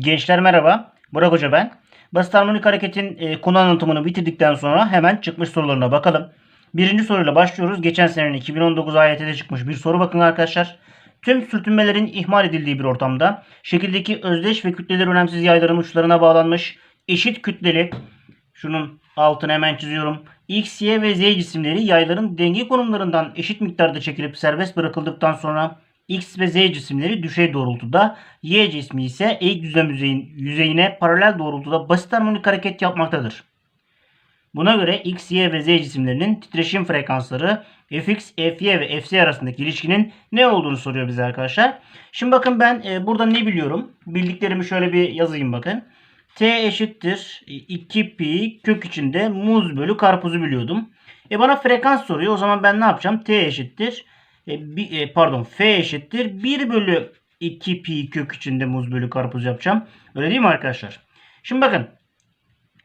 Gençler merhaba. Burak Hoca ben. Basit harmonik hareketin e, konu anlatımını bitirdikten sonra hemen çıkmış sorularına bakalım. Birinci soruyla başlıyoruz. Geçen senenin 2019 AYT'de çıkmış bir soru bakın arkadaşlar. Tüm sürtünmelerin ihmal edildiği bir ortamda şekildeki özdeş ve kütleleri önemsiz yayların uçlarına bağlanmış eşit kütleli şunun altını hemen çiziyorum. X, Y ve Z cisimleri yayların denge konumlarından eşit miktarda çekilip serbest bırakıldıktan sonra X ve Z cisimleri düşey doğrultuda, Y cismi ise eğik düzlem yüzeyin, yüzeyine paralel doğrultuda basit harmonik hareket yapmaktadır. Buna göre X, Y ve Z cisimlerinin titreşim frekansları Fx, Fy ve Fc arasındaki ilişkinin ne olduğunu soruyor bize arkadaşlar. Şimdi bakın ben e, burada ne biliyorum? Bildiklerimi şöyle bir yazayım bakın. T eşittir 2 pi kök içinde muz bölü karpuzu biliyordum. E bana frekans soruyor. O zaman ben ne yapacağım? T eşittir e, e, pardon F eşittir 1 bölü 2 pi kök içinde muz bölü karpuz yapacağım. Öyle değil mi arkadaşlar? Şimdi bakın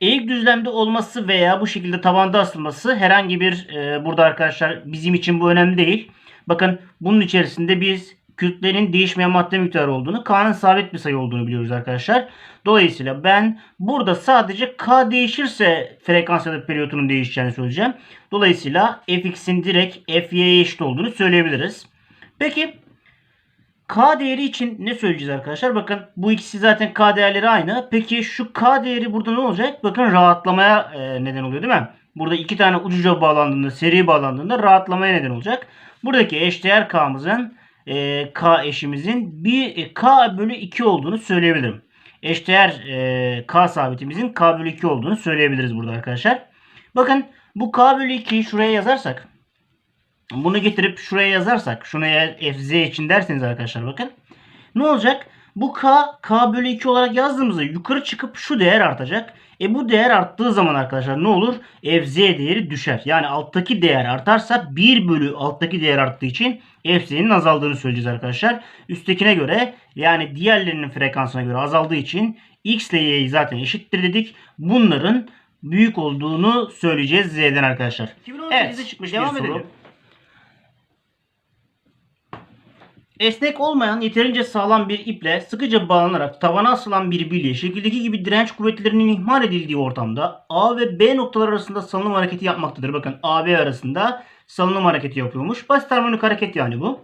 eğik düzlemde olması veya bu şekilde tavanda asılması herhangi bir e, burada arkadaşlar bizim için bu önemli değil. Bakın bunun içerisinde biz kütlenin değişmeyen madde miktarı olduğunu, K'nın sabit bir sayı olduğunu biliyoruz arkadaşlar. Dolayısıyla ben burada sadece K değişirse frekans ya da periyotunun değişeceğini söyleyeceğim. Dolayısıyla fx'in direkt fy'ye eşit olduğunu söyleyebiliriz. Peki K değeri için ne söyleyeceğiz arkadaşlar? Bakın bu ikisi zaten K değerleri aynı. Peki şu K değeri burada ne olacak? Bakın rahatlamaya e, neden oluyor değil mi? Burada iki tane ucuca bağlandığında, seri bağlandığında rahatlamaya neden olacak. Buradaki eşdeğer K'mızın e, K eşimizin bir e, K bölü 2 olduğunu söyleyebilirim. Eşdeğer e, K sabitimizin K bölü 2 olduğunu söyleyebiliriz burada arkadaşlar. Bakın bu K bölü 2'yi şuraya yazarsak bunu getirip şuraya yazarsak şunu eğer fz için derseniz arkadaşlar bakın. Ne olacak? Bu k k bölü 2 olarak yazdığımızda yukarı çıkıp şu değer artacak. E bu değer arttığı zaman arkadaşlar ne olur? fz değeri düşer. Yani alttaki değer artarsa 1 bölü alttaki değer arttığı için fz'nin azaldığını söyleyeceğiz arkadaşlar. Üsttekine göre yani diğerlerinin frekansına göre azaldığı için x ile y'yi zaten eşittir dedik. Bunların büyük olduğunu söyleyeceğiz z'den arkadaşlar. 2018'de Evet, çıkmış devam bir soru. edelim. Esnek olmayan yeterince sağlam bir iple sıkıca bağlanarak tavana asılan bir bilye şekildeki gibi direnç kuvvetlerinin ihmal edildiği ortamda A ve B noktalar arasında salınım hareketi yapmaktadır. Bakın A B arasında salınım hareketi yapıyormuş. Basit harmonik hareket yani bu.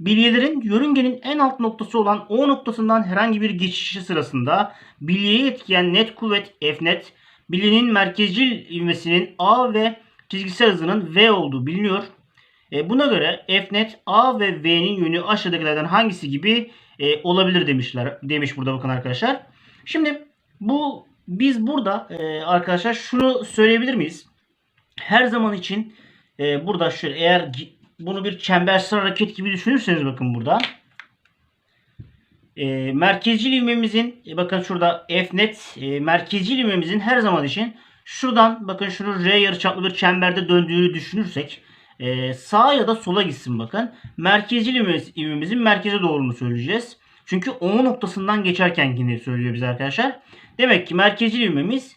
Bilyelerin yörüngenin en alt noktası olan O noktasından herhangi bir geçişi sırasında bilyeye etkileyen net kuvvet F net, bilyenin merkezcil ivmesinin A ve çizgisel hızının V olduğu biliniyor. E, buna göre F net A ve V'nin yönü aşağıdakilerden hangisi gibi e, olabilir demişler demiş burada bakın arkadaşlar. Şimdi bu biz burada e, arkadaşlar şunu söyleyebilir miyiz? Her zaman için burada şöyle eğer bunu bir çembersel hareket gibi düşünürseniz bakın burada. E, merkezcil ivmemizin e, bakın şurada F net e, merkezcil ivmemizin her zaman için şuradan bakın şunu R yarıçaplı bir çemberde döndüğünü düşünürsek ee, sağa ya da sola gitsin bakın. Merkezcil ivmemiz- merkeze doğrunu söyleyeceğiz. Çünkü O noktasından geçerken yine söylüyor bize arkadaşlar. Demek ki merkezcil ivmemiz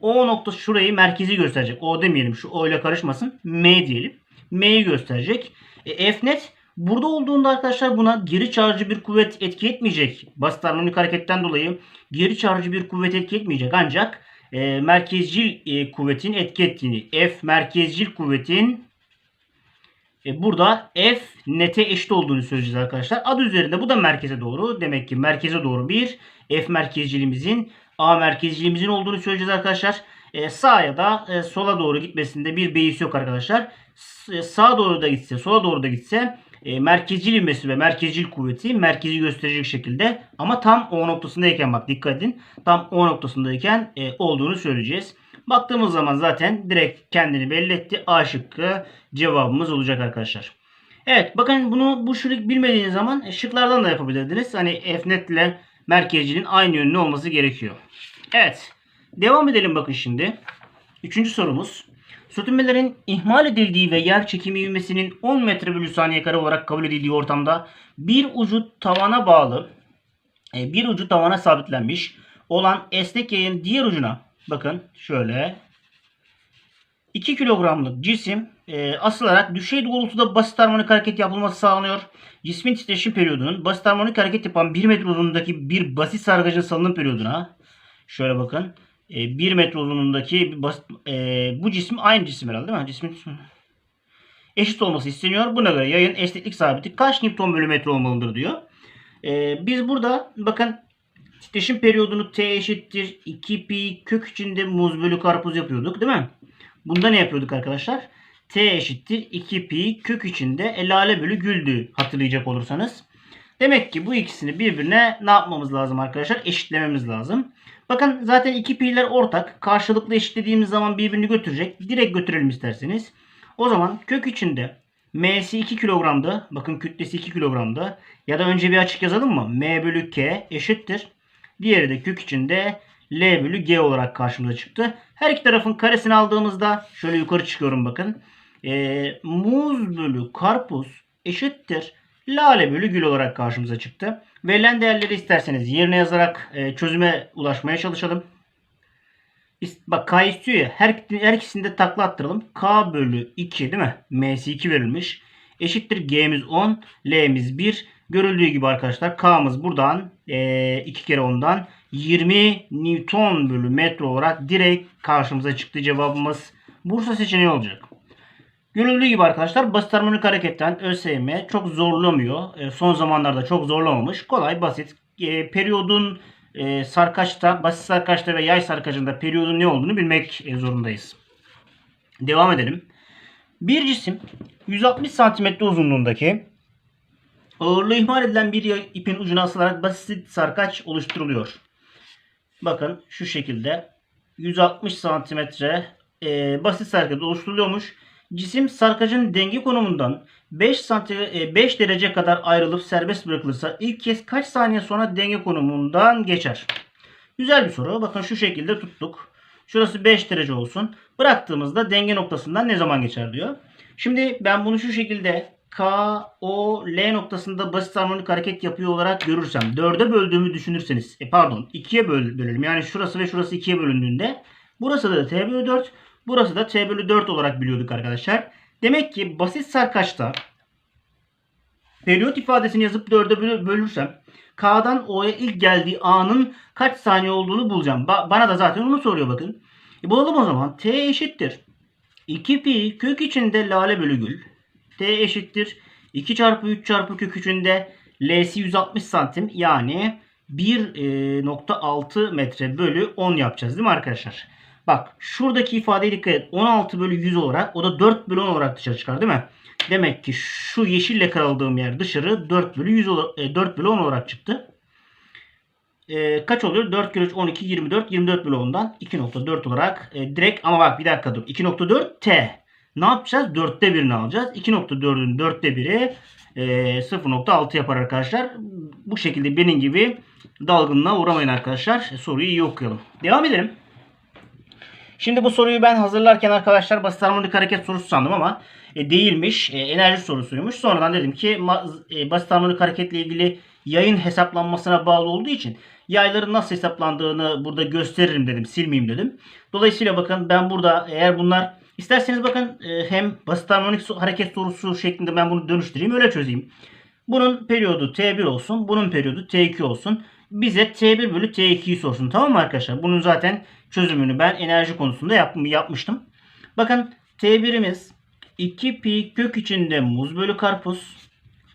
O noktası şurayı merkezi gösterecek. O demeyelim şu O ile karışmasın. M diyelim. M'yi gösterecek. E, F net burada olduğunda arkadaşlar buna geri çağrıcı bir kuvvet etki etmeyecek. Basit harmonik hareketten dolayı geri çağrıcı bir kuvvet etki etmeyecek. Ancak e, merkezcil e, kuvvetin etki ettiğini F merkezcil kuvvetin e, burada F nete eşit olduğunu söyleyeceğiz arkadaşlar. Adı üzerinde bu da merkeze doğru. Demek ki merkeze doğru bir F merkezciliğimizin A merkezciliğimizin olduğunu söyleyeceğiz arkadaşlar. E, sağa ya da e, sola doğru gitmesinde bir beis yok arkadaşlar. S- e, sağa doğru da gitse sola doğru da gitse e, merkezcil ivmesi ve merkezcil kuvveti merkezi gösterecek şekilde ama tam O noktasındayken bak dikkat edin. Tam O noktasındayken e, olduğunu söyleyeceğiz. Baktığımız zaman zaten direkt kendini belli etti. A şıkkı cevabımız olacak arkadaşlar. Evet bakın bunu bu şık bilmediğiniz zaman şıklardan da yapabilirdiniz. Hani F net ile merkezcinin aynı yönlü olması gerekiyor. Evet. Devam edelim bakın şimdi. Üçüncü sorumuz. Sürtünmelerin ihmal edildiği ve yer çekimi ivmesinin 10 metre bölü saniye kare olarak kabul edildiği ortamda bir ucu tavana bağlı, e, bir ucu tavana sabitlenmiş olan esnek yayın diğer ucuna bakın şöyle 2 kilogramlık cisim e, asılarak düşey doğrultuda basit harmonik hareket yapılması sağlanıyor. Cismin titreşim periyodunun basit harmonik hareket yapan 1 metre uzunluğundaki bir basit sarkacın salınım periyoduna şöyle bakın. E, 1 metre uzunluğundaki bir basit, e, bu cisim aynı cisim herhalde değil mi? Cismin eşit olması isteniyor. Buna göre yayın esneklik sabiti kaç Newton bölü metre olmalıdır diyor. E, biz burada bakın titreşim periyodunu T eşittir 2 pi kök içinde muz bölü karpuz yapıyorduk değil mi? Bunda ne yapıyorduk arkadaşlar? T eşittir 2 pi kök içinde e, lale bölü güldü hatırlayacak olursanız. Demek ki bu ikisini birbirine ne yapmamız lazım arkadaşlar? Eşitlememiz lazım. Bakın zaten iki pi'ler ortak. Karşılıklı eşitlediğimiz zaman birbirini götürecek. Direkt götürelim isterseniz. O zaman kök içinde M'si 2 kilogramdı. Bakın kütlesi 2 kilogramdı. Ya da önce bir açık yazalım mı? M bölü K eşittir. Diğeri de kök içinde L bölü G olarak karşımıza çıktı. Her iki tarafın karesini aldığımızda şöyle yukarı çıkıyorum bakın. Ee, muz bölü karpuz eşittir. Lale bölü gül olarak karşımıza çıktı. Verilen değerleri isterseniz yerine yazarak e, çözüme ulaşmaya çalışalım. Bak K istiyor ya. Her, her ikisini de takla attıralım. K bölü 2 değil mi? M'si 2 verilmiş. Eşittir G'miz 10. L'miz 1. Görüldüğü gibi arkadaşlar K'mız buradan 2 kere 10'dan 20 Newton bölü metre olarak direkt karşımıza çıktı. Cevabımız Bursa seçeneği olacak. Görüldüğü gibi arkadaşlar basit harmonik hareketten ÖSYM çok zorlamıyor. E, son zamanlarda çok zorlamamış. Kolay basit. E, periyodun e, sarkaçta, basit sarkaçta ve yay sarkacında periyodun ne olduğunu bilmek e, zorundayız. Devam edelim. Bir cisim 160 cm uzunluğundaki ağırlığı ihmal edilen bir ipin ucuna asılarak basit sarkaç oluşturuluyor. Bakın şu şekilde 160 santimetre e, basit sarkaç oluşturuluyormuş. Cisim sarkacın denge konumundan 5 santi, e, 5 derece kadar ayrılıp serbest bırakılırsa ilk kez kaç saniye sonra denge konumundan geçer? Güzel bir soru. Bakın şu şekilde tuttuk. Şurası 5 derece olsun. Bıraktığımızda denge noktasından ne zaman geçer diyor. Şimdi ben bunu şu şekilde K, O, L noktasında basit harmonik hareket yapıyor olarak görürsem 4'e böldüğümü düşünürseniz e pardon 2'ye böl bölelim. Yani şurası ve şurası 2'ye bölündüğünde burası da T bölü 4 burası da T bölü 4 olarak biliyorduk arkadaşlar. Demek ki basit sarkaçta periyot ifadesini yazıp 4'e bölü- bölürsem K'dan O'ya ilk geldiği anın kaç saniye olduğunu bulacağım. Ba- bana da zaten onu soruyor bakın. E bulalım o zaman. T eşittir. 2 pi kök içinde lale bölü gül. T eşittir. 2 çarpı 3 çarpı kök içinde L'si 160 santim yani 1.6 metre bölü 10 yapacağız değil mi arkadaşlar? Bak şuradaki ifadeye dikkat et. 16 bölü 100 olarak o da 4 bölü 10 olarak dışarı çıkar değil mi? Demek ki şu yeşille karaladığım yer dışarı 4 bölü 100 ola- e, 4 bölü 10 olarak çıktı. E, kaç oluyor? 4 kere 3 12 24 24 bölü 10'dan 2.4 olarak e, direkt ama bak bir dakika dur. 2.4 T. Ne yapacağız? 4'te 1'ini alacağız. 2.4'ün 4'te 1'i e, 0.6 yapar arkadaşlar. Bu şekilde benim gibi dalgınlığa uğramayın arkadaşlar. E, soruyu iyi okuyalım. Devam edelim. Şimdi bu soruyu ben hazırlarken arkadaşlar basit harmonik hareket sorusu sandım ama e, değilmiş. E, enerji sorusuymuş. Sonradan dedim ki e, basit harmonik hareketle ilgili yayın hesaplanmasına bağlı olduğu için yayların nasıl hesaplandığını burada gösteririm dedim. Silmeyeyim dedim. Dolayısıyla bakın ben burada eğer bunlar isterseniz bakın e, hem basit harmonik hareket sorusu şeklinde ben bunu dönüştüreyim öyle çözeyim. Bunun periyodu T1 olsun. Bunun periyodu T2 olsun. Bize T1 bölü T2'yi sorsun. Tamam mı arkadaşlar? Bunun zaten çözümünü ben enerji konusunda yap- yapmıştım. Bakın T1'imiz 2 pi kök içinde muz bölü karpuz.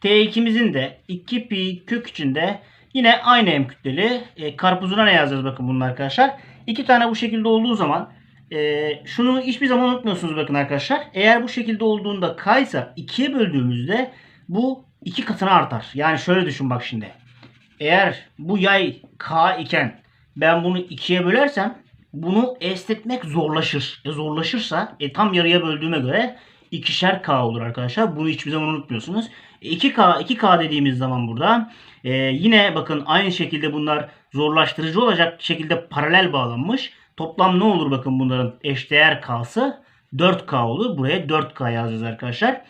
T2'mizin de 2 pi kök içinde yine aynı hem kütleli. E, karpuzuna ne yazacağız bakın bunun arkadaşlar. İki tane bu şekilde olduğu zaman e, şunu hiçbir zaman unutmuyorsunuz bakın arkadaşlar. Eğer bu şekilde olduğunda k ise 2'ye böldüğümüzde bu iki katına artar. Yani şöyle düşün bak şimdi. Eğer bu yay k iken ben bunu ikiye bölersem bunu esnetmek zorlaşır. E zorlaşırsa e, tam yarıya böldüğüme göre ikişer k olur arkadaşlar. Bunu hiçbir zaman unutmuyorsunuz. E, 2k 2k dediğimiz zaman burada e, yine bakın aynı şekilde bunlar zorlaştırıcı olacak şekilde paralel bağlanmış. Toplam ne olur bakın bunların eşdeğer k'sı 4k olur. Buraya 4k yazacağız arkadaşlar.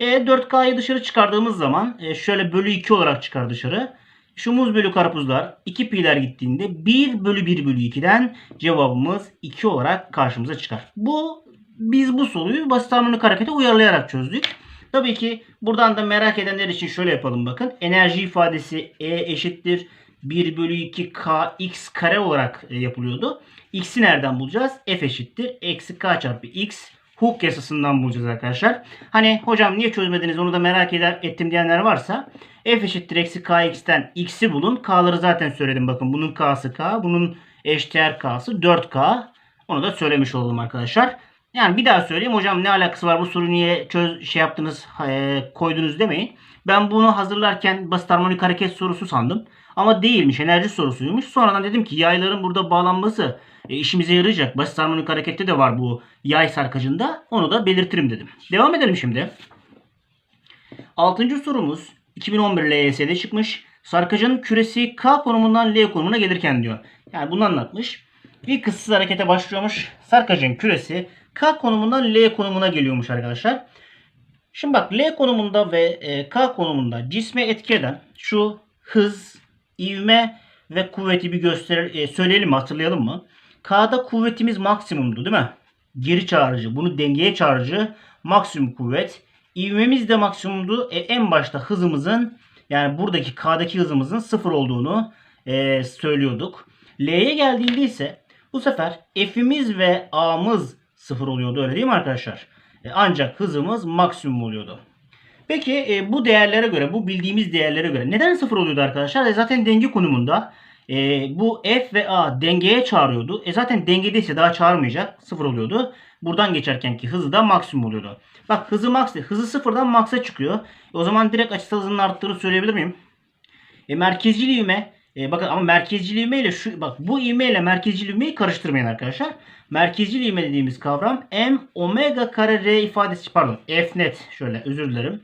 E, 4k'yı dışarı çıkardığımız zaman e, şöyle bölü 2 olarak çıkar dışarı. Şu muz bölü karpuzlar 2 pi'ler gittiğinde 1 bölü 1 bölü 2'den cevabımız 2 olarak karşımıza çıkar. Bu Biz bu soruyu basit harmonik harekete uyarlayarak çözdük. Tabii ki buradan da merak edenler için şöyle yapalım bakın. Enerji ifadesi E eşittir 1 bölü 2 kx kare olarak e, yapılıyordu. X'i nereden bulacağız? F eşittir. Eksi k çarpı x. Hooke yasasından bulacağız arkadaşlar. Hani hocam niye çözmediniz onu da merak eder, ettim diyenler varsa f eşittir eksi kx'ten x'i bulun. K'ları zaten söyledim bakın. Bunun k'sı k. Bunun eşdeğer k'sı 4k. Onu da söylemiş oldum arkadaşlar. Yani bir daha söyleyeyim hocam ne alakası var bu soru niye çöz şey yaptınız e, koydunuz demeyin. Ben bunu hazırlarken basit harmonik hareket sorusu sandım. Ama değilmiş enerji sorusuymuş. Sonradan dedim ki yayların burada bağlanması e, işimize yarayacak. Basit harmonik harekette de var bu yay sarkacında. Onu da belirtirim dedim. Devam edelim şimdi. Altıncı sorumuz 2011 LYS'de çıkmış. Sarkacının küresi K konumundan L konumuna gelirken diyor. Yani bunu anlatmış. İlk ıssız harekete başlıyormuş. Sarkacın küresi K konumundan L konumuna geliyormuş arkadaşlar. Şimdi bak L konumunda ve e, K konumunda cisme etki eden şu hız, ivme ve kuvveti bir gösterir, e, söyleyelim mi hatırlayalım mı? K'da kuvvetimiz maksimumdu değil mi? Geri çağırıcı, bunu dengeye çağırıcı maksimum kuvvet. İvmemiz de maksimumdu. E, en başta hızımızın yani buradaki K'daki hızımızın sıfır olduğunu e, söylüyorduk. L'ye geldiğinde ise bu sefer F'imiz ve A'mız sıfır oluyordu öyle değil mi arkadaşlar? E, ancak hızımız maksimum oluyordu. Peki e, bu değerlere göre, bu bildiğimiz değerlere göre neden sıfır oluyordu arkadaşlar? E, zaten denge konumunda e, bu F ve A dengeye çağırıyordu. E zaten dengedeyse daha çağırmayacak. Sıfır oluyordu. Buradan geçerkenki hızı da maksimum oluyordu. Bak hızı max, hızı sıfırdan max'a çıkıyor. E, o zaman direkt açısal hızının arttığını söyleyebilir miyim? E, merkezcil ivme e, bakın ama merkezcil ivme ile şu bak bu ivme ile merkezcil ivmeyi karıştırmayın arkadaşlar. Merkezcil ivme dediğimiz kavram m omega kare r ifadesi pardon f net şöyle özür dilerim.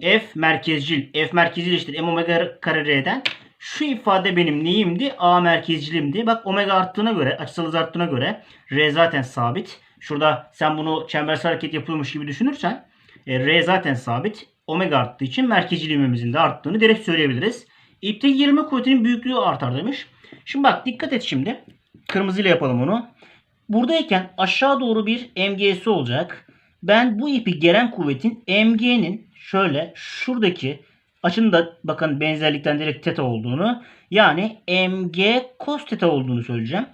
F merkezcil. F merkezcil eşittir m omega kare r'den. Şu ifade benim neyimdi? A merkezcilimdi. Bak omega arttığına göre, açısal hız arttığına göre R zaten sabit. Şurada sen bunu çembersel hareket yapıyormuş gibi düşünürsen e, R zaten sabit. Omega arttığı için merkezciliğimizin de arttığını direkt söyleyebiliriz. İpte 20 kuvvetinin büyüklüğü artar demiş. Şimdi bak dikkat et şimdi. Kırmızıyla yapalım onu. Buradayken aşağı doğru bir MG'si olacak. Ben bu ipi geren kuvvetin MG'nin şöyle şuradaki açının da bakın benzerlikten direkt teta olduğunu yani mg cos teta olduğunu söyleyeceğim.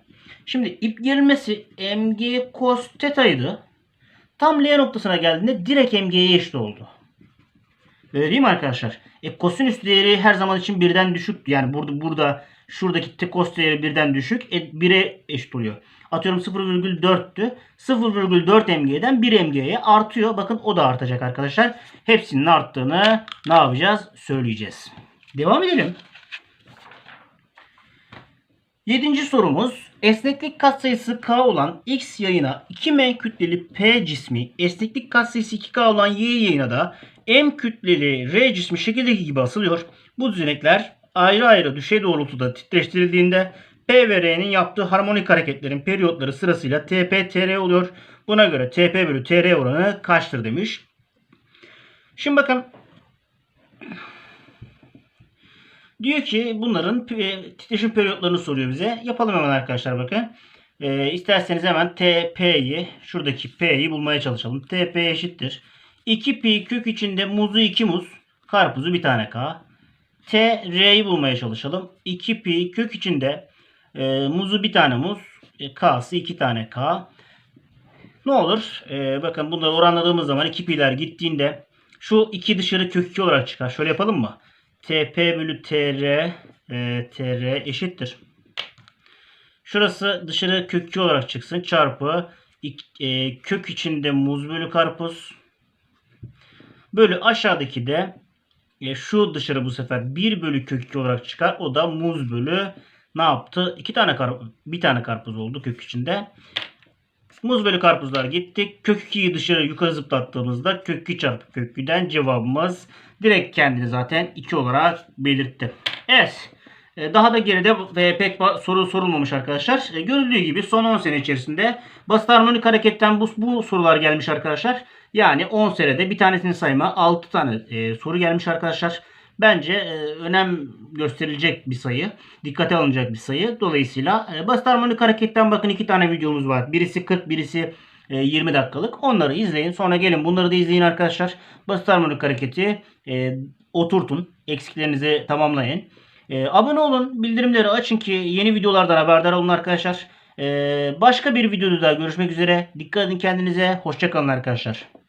Şimdi ip gerilmesi mg cos teta'ydı. Tam L noktasına geldiğinde direkt mg'ye eşit oldu. Öyle değil mi arkadaşlar? E kosinüs değeri her zaman için birden düşük. Yani burada burada şuradaki t cos değeri birden düşük. E 1'e eşit oluyor. Atıyorum 0,4'tü. 0,4 mg'den 1 mg'ye artıyor. Bakın o da artacak arkadaşlar. Hepsinin arttığını ne yapacağız? Söyleyeceğiz. Devam edelim. Yedinci sorumuz. Esneklik katsayısı K olan X yayına 2M kütleli P cismi, esneklik katsayısı 2K olan Y yayına da M kütleli R cismi şekildeki gibi asılıyor. Bu düzenekler ayrı ayrı düşey doğrultuda titreştirildiğinde P ve R'nin yaptığı harmonik hareketlerin periyotları sırasıyla TP, TR oluyor. Buna göre TP bölü TR oranı kaçtır demiş. Şimdi bakın Diyor ki bunların titreşim periyotlarını soruyor bize. Yapalım hemen arkadaşlar bakın. E, isterseniz hemen TP'yi şuradaki P'yi bulmaya çalışalım. TP eşittir. 2 pi kök içinde muzu 2 muz. Karpuzu bir tane K. T R'yi bulmaya çalışalım. 2 pi kök içinde e, muzu bir tane muz. E, K'sı 2 tane K. Ne olur? E, bakın bunları oranladığımız zaman 2 pi'ler gittiğinde şu 2 dışarı kök 2 olarak çıkar. Şöyle yapalım mı? TP bölü TR e, TR eşittir. Şurası dışarı kök 2 olarak çıksın. Çarpı e, kök içinde muz bölü karpuz. Bölü aşağıdaki de e, şu dışarı bu sefer 1 bölü kök 2 olarak çıkar. O da muz bölü ne yaptı? 2 tane karpuz, bir tane karpuz oldu kök içinde. Muz bölü karpuzlar gittik. Kök 2'yi dışarı yukarı zıplattığımızda kök 2 çarpı kök 2'den cevabımız direkt kendini zaten 2 olarak belirtti. Evet. E, daha da geride pek soru sorulmamış arkadaşlar. E, görüldüğü gibi son 10 sene içerisinde basit harmonik hareketten bu, bu sorular gelmiş arkadaşlar. Yani 10 senede bir tanesini sayma 6 tane e, soru gelmiş arkadaşlar. Bence e, önem gösterilecek bir sayı. Dikkate alınacak bir sayı. Dolayısıyla e, basit harmonik hareketten bakın iki tane videomuz var. Birisi 40, birisi e, 20 dakikalık. Onları izleyin. Sonra gelin bunları da izleyin arkadaşlar. Basit harmonik hareketi e, oturtun. Eksiklerinizi tamamlayın. E, abone olun. Bildirimleri açın ki yeni videolardan haberdar olun arkadaşlar. E, başka bir videoda görüşmek üzere. Dikkat edin kendinize. Hoşçakalın arkadaşlar.